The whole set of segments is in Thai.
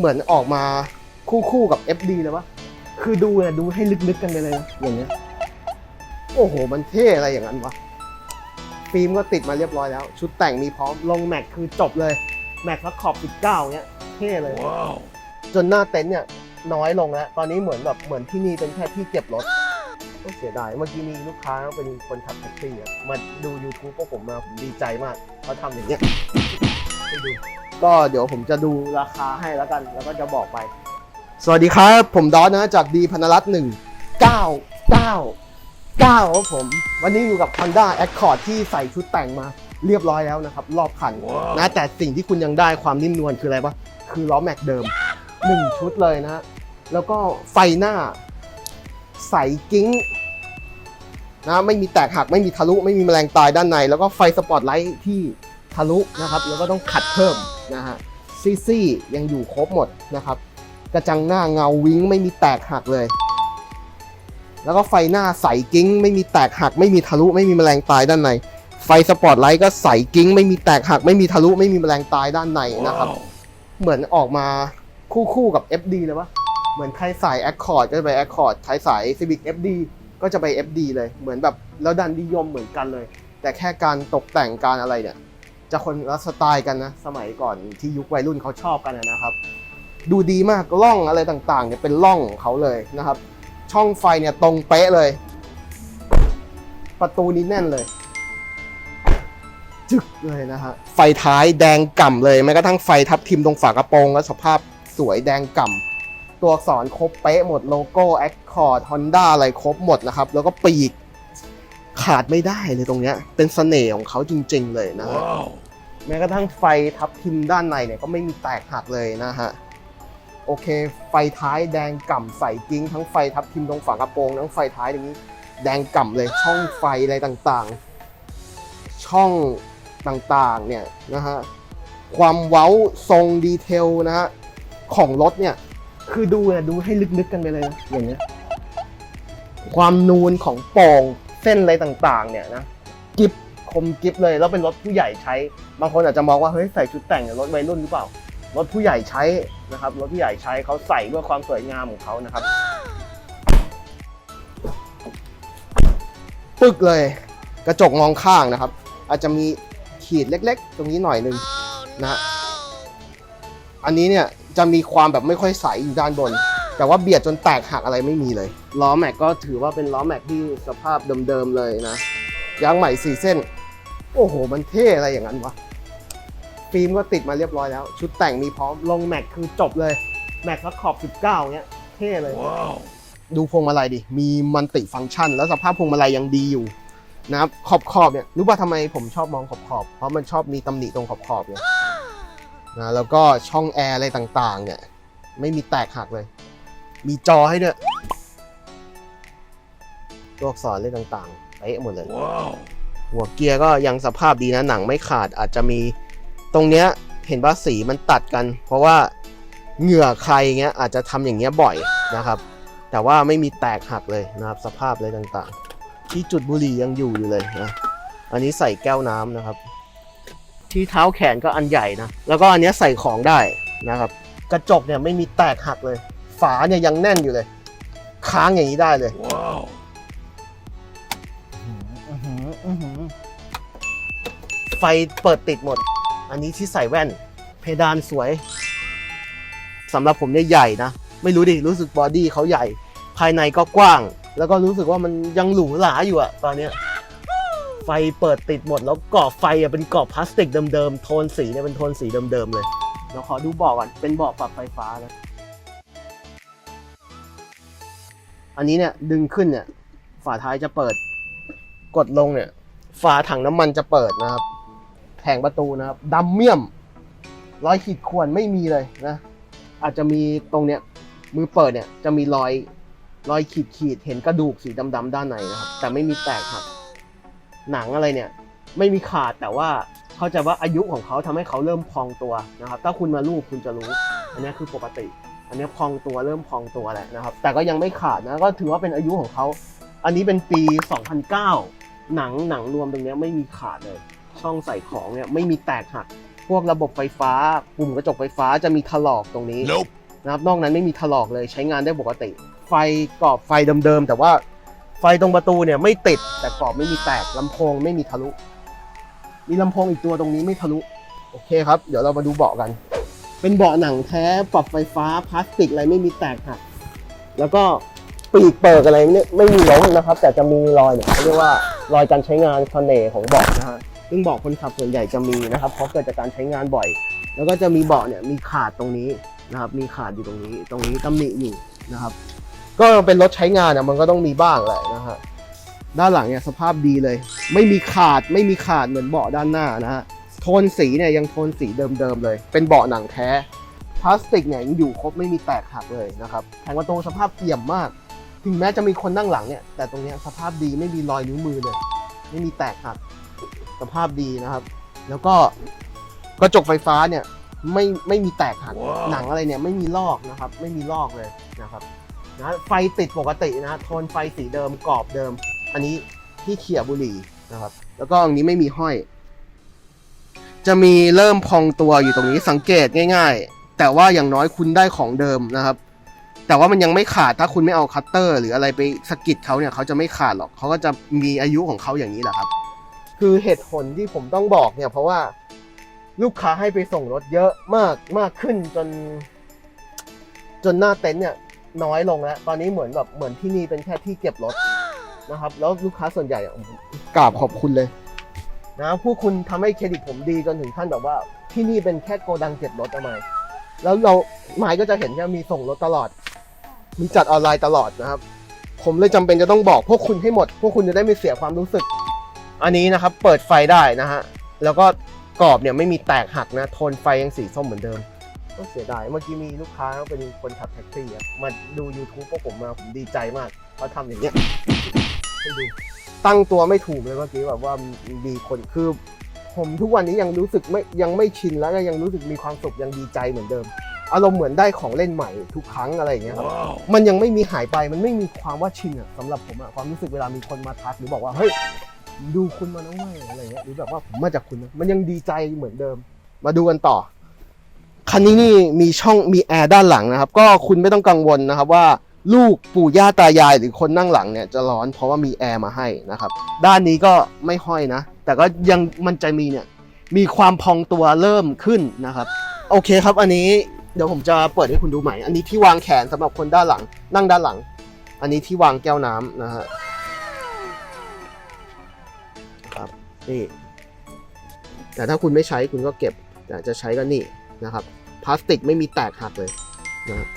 เหมือนออกมาคู่คู่ๆกับ FD เลยวะคือดูเนี่ยดูให้ลึกๆกันไปเลยนะอย่างเงี้ยโอ้โห มันเท่อะไรอย่างนั้นวะฟิล์มก็ติดมาเรียบร้อยแล้ว ชุดแต่งมีพร้อมลงแม็กคือจบเลยแม็กแล้วขอบ19เนี้ยเท่เลยจนหน้าเต็นท์เนี่ยน้อยลงแล้ว ตอนนี้เหมือนแบบเหมือนที่นี่เป็นแค่ที่เก็บรถก็เสียดาย เมื่อกี้มีลูกค้าเป็นคนขับแท็กซี่อะมาดู YouTube พวกผมมาผมดีใจมากเขาทำอย่างเงี้ยให้ดู ก็เดี๋ยวผมจะดูราคาให้แล้วกัน แล้วก็จะบอกไป สวัสดีครับ ผมดอนนะจากดีพนรัตน์หนึ่งเก้าเก้าเก้าครับผม วันนี้อยู่กับ Honda Accord ที่ใส่ชุดแต่งมาเรียบร้อยแล้วนะครับ รอบคันนะแต่สิ่งที่คุณยังได้ความนิ่มนวลคืออะไรปะคือล้อแม็กเดิมหนึ่งชุดเลยนะ แล้วก็ไฟหน้า ใสกิ้งนะไม่มีแตกหักไม่มีทะลุ ไม่มีแมลงตายด้านใน แล้วก็ไฟสปอตไลท์ที่ทะลุนะครับ แล้วก็ต้องขัดเพิ่ม นะฮะซีซี่ยังอยู่ครบหมดนะครับ กระจังหน้าเงาวิ้งไม่มีแตกหักเลย แล้วก็ไฟหน้าใสกิ้ง ไม่มีแตกหัก ไม่มีทะลุ ไม่มีแมลงตายด้านใน ไฟสปอตไลท์ก็ใสกิ้ง ไม่มีแตกหัก ไม่มีทะลุ ไม่มีแมลงตายด้านในนะครับ เหมือนออกมาคู่คู่ๆกับ FD เลยวะเหมือนใครสาย Accord ก็จะไป Accord ใครสาย Civic FD ก็จะไป FD เลย เหมือนแบบแล้วดันนิยมเหมือนกันเลย แต่แค่การตกแต่งการอะไรเนี่ย จะคนละสไตล์กันนะ สมัยก่อนที่ยุควัยรุ่นเขาชอบกันนะครับ ดูดีมากล่องอะไรต่างๆเนี่ยเป็นล่องของเขาเลยนะครับ ช่องไฟเนี่ยตรงเป๊ะเลย ประตูนี้แน่นเลยจึกเลยนะฮะไฟท้ายแดงก่ำเลยแม้กระทั่งไฟทับทิมตรงฝากระโปรงก็สภาพสวยแดงก่ำตัวอักษรครบเป๊ะหมดโลโก้ Accord Honda อะไรครบหมดนะครับ แล้วก็ปีก ขาดไม่ได้เลยตรงเนี้ย เป็นเสน่ห์ของเขาจริง ๆ เลยนะฮะแม้กระทั่งไฟทับทิมด้านในเนี่ยก็ไม่มีแตกหักเลยนะฮะโอเค ไฟท้ายแดงก่ำใส่กิ้งทั้งไฟทับทิมตรงฝากระโปรงทั้งไฟท้ายตรงนี้ แดงก่ำเลยช่องไฟอะไรต่างๆ ช่องต่างๆเนี่ยนะฮะความเว้าทรงดีเทลนะฮะของรถเนี่ยคือดูเนี่ยดูให้ลึกๆกันไปเลยนะอย่างเงี้ยความนูนของโป่ง เส้นอะไรต่างๆ เนี่ยนะกิบคมกิบเลยแล้วเป็นรถผู้ใหญ่ใช้ บางคนอาจจะมองว่าเฮ้ยใส่ชุดแต่งเนี่ยรถวัยรุ่นหรือเปล่ารถผู้ใหญ่ใช้นะครับรถผู้ใหญ่ใช้เขาใส่เพื่อความสวยงามของเขานะครับปึกเลยกระจกมองข้างนะครับ อาจจะมีขีดเล็ก ๆ ตรงนี้หน่อยนึงนะอันนี้เนี่ยจะมีความแบบไม่ค่อยใสอยู่ด้านบน แต่ว่าเบียดจนแตกหักอะไรไม่มีเลย ล้อแม็กก็ถือว่าเป็นล้อแม็กที่สภาพเดิมๆเลยนะ ยางใหม่สี่เส้น โอ้โห มันเท่อะไรอย่างนั้นวะ ฟิล์มก็ติดมาเรียบร้อยแล้ว ชุดแต่งมีพร้อม ลงแม็กคือจบเลย แม็กแล้วขอบ 19เนี้ย เท่เลย ดูพวงมาลัยดิ มีมันติฟังก์ชัน แล้วสภาพพวงมาลัยยังดีอยู่นะครับขอบขอบเนี่ย รู้ป่ะทำไมผมชอบมองขอบขอบ เพราะมันชอบมีตำหนิตรงขอบขอบเนี่ยนะ แล้วก็ช่องแอร์อะไรต่างๆ เนี่ย ไม่มีแตกหักเลย มีจอให้ด้วยตัวอักษรอะไรต่างๆเป๊ะหมดเลยหัวเกียร์ก็ยังสภาพดีนะหนังไม่ขาดอาจจะมีตรงเนี้ยเห็นว่าสีมันตัดกัน เพราะว่าเหงื่อใครเงี้ยอาจจะทำอย่างเงี้ยบ่อยนะครับ แต่ว่าไม่มีแตกหักเลยนะครับ สภาพอะไรต่างๆ ที่จุดบุหรี่ยังอยู่อยู่เลยนะอันนี้ใส่แก้วน้ำนะครับ ที่เท้าแขนก็อันใหญ่นะแล้วก็อันเนี้ยใส่ของได้นะครับ กระจกเนี่ยไม่มีแตกหักเลย ฝาเนี่ยยังแน่นอยู่เลย ค้างอย่างนี้ได้เลยอื้อหืออื้อหือไฟเปิดติดหมด อันนี้ที่ใส่แว่น เพดานสวยสำหรับผมเนี่ยใหญ่นะ ไม่รู้ดิ รู้สึกบอดี้เขาใหญ่ ภายในก็กว้าง แล้วก็รู้สึกว่ามันยังหรูหราอยู่อะตอนเนี้ยไฟเปิดติดหมด แล้วกรอบไฟอะเป็นกรอบพลาสติกเดิมๆ โทนสีเนี่ยเป็นโทนสีเดิมๆเลยเราขอดูเบาะก่อน เป็นเบาะปรับไฟฟ้านะ อันนี้เนี่ยดึงขึ้นเนี่ย ฝาท้ายจะเปิด กดลงเนี่ย ฝาถังน้ำมันจะเปิดนะครับ แผงประตูนะครับดำเมี่ยมรอยขีดข่วนไม่มีเลยนะ อาจจะมีตรงเนี้ยมือเปิดเนี่ยจะมีรอยรอยขีดขีดเห็นกระดูกสีดำๆด้านในนะครับ แต่ไม่มีแตกหักหนังอะไรเนี่ย ไม่มีขาดแต่ว่าเข้าใจว่าอายุของเขาทำให้เขาเริ่มพองตัวนะครับ ถ้าคุณมาลูบคุณจะรู้ อันนี้คือปกติ อันนี้พองตัวเริ่มพองตัวแหละนะครับ แต่ก็ยังไม่ขาดนะก็ถือว่าเป็นอายุของเขาอันนี้เป็นปี 2009 หนังหนังรวมตรงเนี้ยไม่มีขาดเลย ช่องใส่ของเนี่ยไม่มีแตกหักพวกระบบไฟฟ้าปุ่มกระจกไฟฟ้าจะมีถลอกตรงนี้ Nope. นะครับนอกนั้นไม่มีถลอกเลยใช้งานได้ปกติ ไฟกรอบไฟเดิมๆแต่ว่าไฟตรงประตูเนี่ยไม่ติดแต่กรอบไม่มีแตกลำโพงไม่มีทะลุ มีลำโพงอีกตัวตรงนี้ไม่ทะลุ โอเคครับ เดี๋ยวเรามาดูเบาะกัน เป็นเบาะหนังแท้ปรับไฟฟ้าพลาสติกอะไรไม่มีแตกหักแล้วก็ปีกเปิกอะไรเนี่ยไม่มีล้มนะครับ แต่จะมีรอยเนี่ยเขาเรียกว่ารอยการใช้งานเสน่ห์ของเบาะนะฮะซึ่งเบาะคนขับส่วนใหญ่จะมีนะครับเพราะเกิดจากการใช้งานบ่อย แล้วก็จะมีเบาะเนี่ยมีขาดตรงนี้นะครับ มีขาดอยู่ตรงนี้ ตรงนี้ตำหนิอยู่นะครับ ก็เป็นรถใช้งานอะมันก็ต้องมีบ้างแหละนะฮะด้านหลังเนี่ยสภาพดีเลย ไม่มีขาดไม่มีขาดเหมือนเบาะด้านหน้านะฮะ โทนสีเนี่ยยังโทนสีเดิมๆเลย เป็นเบาะหนังแท้พลาสติกเนี่ยยังอยู่ครบไม่มีแตกหักเลยนะครับแผงประตูสภาพเอี่ยมมาก ถึงแม้จะมีคนนั่งหลังเนี่ยแต่ตรงเนี้ยสภาพดีไม่มีรอยนิ้วมือเลย ไม่มีแตกหักสภาพดีนะครับ แล้วก็กระจกไฟฟ้าเนี่ยไม่ไม่มีแตกหักว้าวหนังอะไรเนี่ยไม่มีลอกนะครับ ไม่มีลอกเลยนะครับนะไฟติดปกตินะโทนไฟสีเดิมกรอบเดิม อันนี้ที่เขี่ยบุหรี่นะครับ แล้วก็อันนี้ไม่มีห้อย จะมีเริ่มพองตัวอยู่ตรงนี้สังเกตง่ายๆ แต่ว่าอย่างน้อยคุณได้ของเดิมนะครับ แต่ว่ามันยังไม่ขาดถ้าคุณไม่เอาคัตเตอร์ หรืออะไรไปสกิดเขาเนี่ยเขาจะไม่ขาดหรอกเขาก็จะมีอายุของเขาอย่างนี้แหละครับ คือเหตุผลที่ผมต้องบอกเนี่ยเพราะว่าลูกค้าให้ไปส่งรถเยอะมากมากขึ้นจน จนหน้าเต็นท์เนี่ยน้อยลงแล้ว ตอนนี้เหมือนแบบเหมือนที่นี่เป็นแค่ที่เก็บรถนะครับ แล้วลูกค้าส่วนใหญ่กราบขอบคุณเลย นะพวกคุณทำให้เครดิตผมดีจนถึงขั้นแบบว่าที่นี่เป็นแค่โกดังเก็บรถทำไมแล้วเราหมายก็จะเห็นแค่มีส่งรถตลอด มีจัดออนไลน์ตลอดนะครับ ผมเลยจำเป็นจะต้องบอกพวกคุณให้หมด พวกคุณจะได้ไม่เสียความรู้สึก อันนี้นะครับ เปิดไฟได้นะฮะ แล้วก็กรอบเนี่ยไม่มีแตกหักนะ โทนไฟยังสีส้มเหมือนเดิมก็เสียดาย เมื่อกี้มีลูกค้าเป็นคนขับแท็กซี่มาดู YouTube พวกผมมา ผมดีใจมากเขาทำอย่างเงี้ยให้ดู ตั้งตัวไม่ถูกเลยเมื่อกี้แบบว่ามีคนคือ ผมทุกวันนี้ยังรู้สึกไม่ยังไม่ชินแล้วก็ยังรู้สึกมีความสุขยังดีใจเหมือนเดิมอารมณ์เหมือนได้ของเล่นใหม่ทุกครั้งอะไรอย่างเงี้ยครับ Wow. มันยังไม่มีหายไปมันไม่มีความว่าชินอะสำหรับผมอะความรู้สึกเวลามีคนมาทักหรือบอกว่าเฮ้ยดูคุณมาน้องไม่อะไรเงี้ยหรือแบบว่าผมมาจากคุณนะมันยังดีใจเหมือนเดิม มาดูกันต่อคันนี้นี่มีช่องมีแอร์ด้านหลังนะครับ ก็คุณไม่ต้องกังวลนะครับว่า ลูกปู่ย่าตายายหรือคนนั่งหลังเนี่ยจะร้อนเพราะว่ามีแอร์มาให้นะครับ ด้านนี้ก็ไม่ห้อยนะ แต่ก็ยังมันจะมีเนี่ยมีความพองตัวเริ่มขึ้นนะครับ โอเคครับอันนี้เดี๋ยวผมจะเปิดให้คุณดูใหม่ อันนี้ที่วางแขนสำหรับคนด้านหลัง นั่งด้านหลัง อันนี้ที่วางแก้วน้ำนะฮะครับนี่แต่ถ้าคุณไม่ใช้คุณก็เก็บแต่จะใช้ก็นี่นะครับพลาสติกไม่มีแตกหักเลยนะฮะ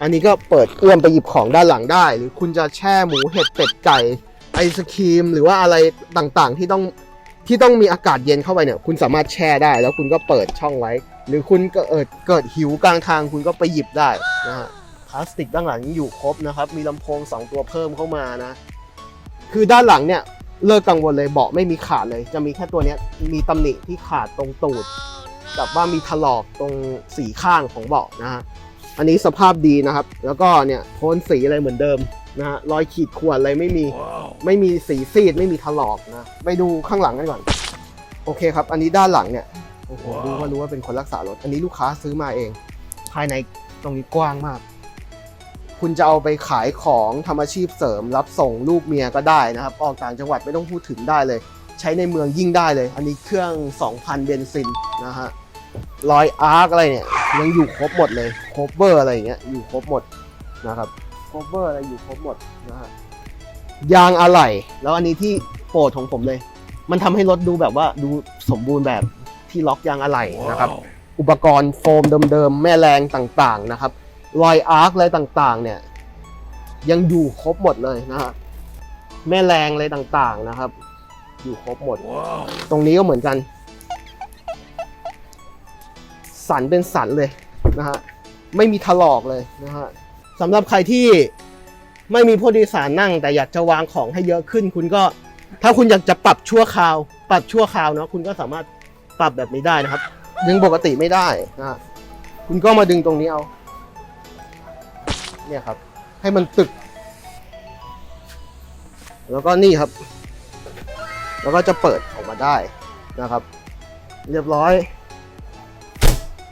อันนี้ก็เปิดเอื้อมไปหยิบของด้านหลังได้ หรือคุณจะแช่หมูเห็ดเป็ดไก่ไอศครีม หรือว่าอะไรต่างๆ ที่ต้องที่ต้องมีอากาศเย็นเข้าไปเนี่ยคุณสามารถแช่ได้ แล้วคุณก็เปิดช่องไว้ หรือคุณก็เกิดเกิดหิวกลางทางคุณก็ไปหยิบได้นะฮะพลาสติกด้านหลังอยู่ครบนะครับ มีลำโพงสองตัวเพิ่มเข้ามานะ คือด้านหลังเนี่ยเลิกกังวลเลยเบาะไม่มีขาดเลย จะมีแค่ตัวนี้มีตำหนิที่ขาดตรงตูดกับว่ามีถลอกตรงสีข้างของเบาะนะฮะ อันนี้สภาพดีนะครับ แล้วก็เนี่ยโทนสีอะไรเหมือนเดิมนะฮะรอยขีดข่วนอะไรไม่มี Wow. ไม่มีสีซีดไม่มีถลอกนะ ไปดูข้างหลังกันก่อน โอเคครับ อันนี้ด้านหลังเนี่ย โอ้โหว้าวดูก็รู้ว่าเป็นคนรักษารถ อันนี้ลูกค้าซื้อมาเอง ภายในตรงนี้กว้างมาก คุณจะเอาไปขายของทำอาชีพเสริม รับส่งลูกเมียก็ได้นะครับ ออกต่างจังหวัดไม่ต้องพูดถึงได้เลย ใช้ในเมืองยิ่งได้เลย อันนี้เครื่อง 2,000 เบนซินนะฮะ รอยอาร์คอะไรเนี่ย ยังอยู่ครบหมดเลยโคเวอร์อะไรอย่างเงี้ยอยู่ครบหมดนะครับโคเวอร์อะไรอยู่ครบหมดนะฮะยางอะไหล่แล้วอันนี้ที่โปรดของผมเลย มันทำให้รถดูแบบว่าดูสมบูรณ์แบบที่ล็อกยางอะไหล่นะครับ Wow. อุปกรณ์โฟมเดิมๆแม่แรงต่างๆนะครับรอยอาร์คอะไรต่างๆ เนี่ยยังอยู่ครบหมดเลยนะฮะแม่แรงอะไรต่างๆนะครับ อยู่ครบหมด Wow. ตรงนี้ก็เหมือนกัน สันเป็นสันเลยนะฮะไม่มีถลอกเลยนะฮะสำหรับใครที่ไม่มีผู้โดยสารนั่ง แต่อยากจะวางของให้เยอะขึ้น คุณก็ถ้าคุณอยากจะปรับชั่วคราว ปรับชั่วคราวเนาะคุณก็สามารถปรับแบบนี้ได้นะครับ ดึงปกติไม่ได้นะฮะคุณก็มาดึงตรงนี้เอา เนี่ยครับ ให้มันตึก แล้วก็นี่ครับ แล้วก็จะเปิดออกมาได้นะครับ เรียบร้อย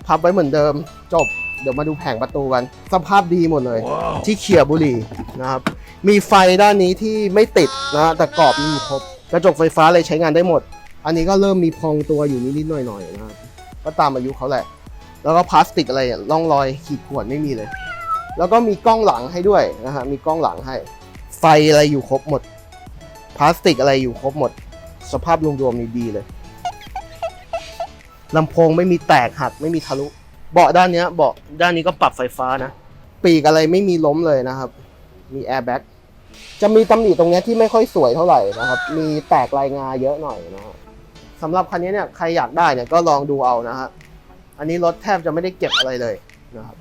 พับไว้เหมือนเดิมจบ เดี๋ยวมาดูแผงประตูกัน สภาพดีหมดเลย ที่เขี่ยบุหรี่นะครับ มีไฟด้านนี้ที่ไม่ติดนะฮะแต่กรอบมีอยู่ครบกระจกไฟฟ้าเลยใช้งานได้หมด อันนี้ก็เริ่มมีพองตัวอยู่นิดๆหน่อยๆนะครับก็ตามอายุเขาแหละ แล้วก็พลาสติกอะไรอะร่องรอยขีดข่วนไม่มีเลย แล้วก็มีกล้องหลังให้ด้วยนะฮะมีกล้องหลังให้ ไฟอะไรอยู่ครบหมดพลาสติกอะไรอยู่ครบหมด สภาพรวมๆนี่ดีเลย ลำโพงไม่มีแตกหักไม่มีทะลุ เบาะด้านเนี้ยเบาะด้านนี้ก็ปรับไฟฟ้านะ ปีกอะไรไม่มีล้มเลยนะครับ มีแอร์แบ็กจะมีตำหนิตรงเนี้ยที่ไม่ค่อยสวยเท่าไหร่นะครับ มีแตกลายงาเยอะหน่อยนะสำหรับคันนี้เนี่ยใครอยากได้เนี่ยก็ลองดูเอานะฮะ อันนี้รถแทบจะไม่ได้เก็บอะไรเลยนะครับ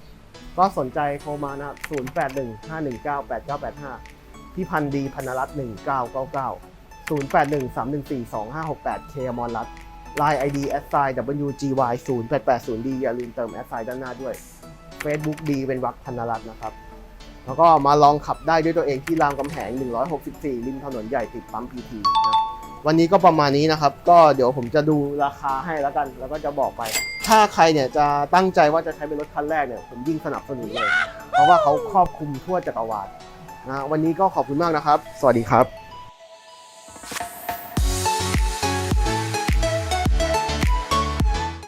ก็สนใจโทรมานะครับ0 8 1 5 1 9 8 9 8 5 พี่พันดีพันรัตน์1999 0 8 1 3 1 4 2 5 6 8เคมอนรัตน์ Line ID s i WGY 0 8 8 0 D อย่าลืมเติม s i ด้านหน้าด้วย Facebook ดีเป็นวักพันรัตน์นะครับ แล้วก็มาลองขับได้ด้วยตัวเองที่รามคำแหง 164 ริมถนนใหญ่ติดปั๊มพีทีนะวันนี้ก็ประมาณนี้นะครับ ก็เดี๋ยวผมจะดูราคาให้แล้วกัน แล้วก็จะบอกไป ถ้าใครเนี่ยจะตั้งใจว่าจะใช้เป็นรถคันแรกเนี่ย ผมยิ่งสนับสนุนเลย เพราะว่าเขาครอบคลุมทั่วจักรวาลนะ วันนี้ก็ขอบคุณมากนะครับ สวัสดีครับ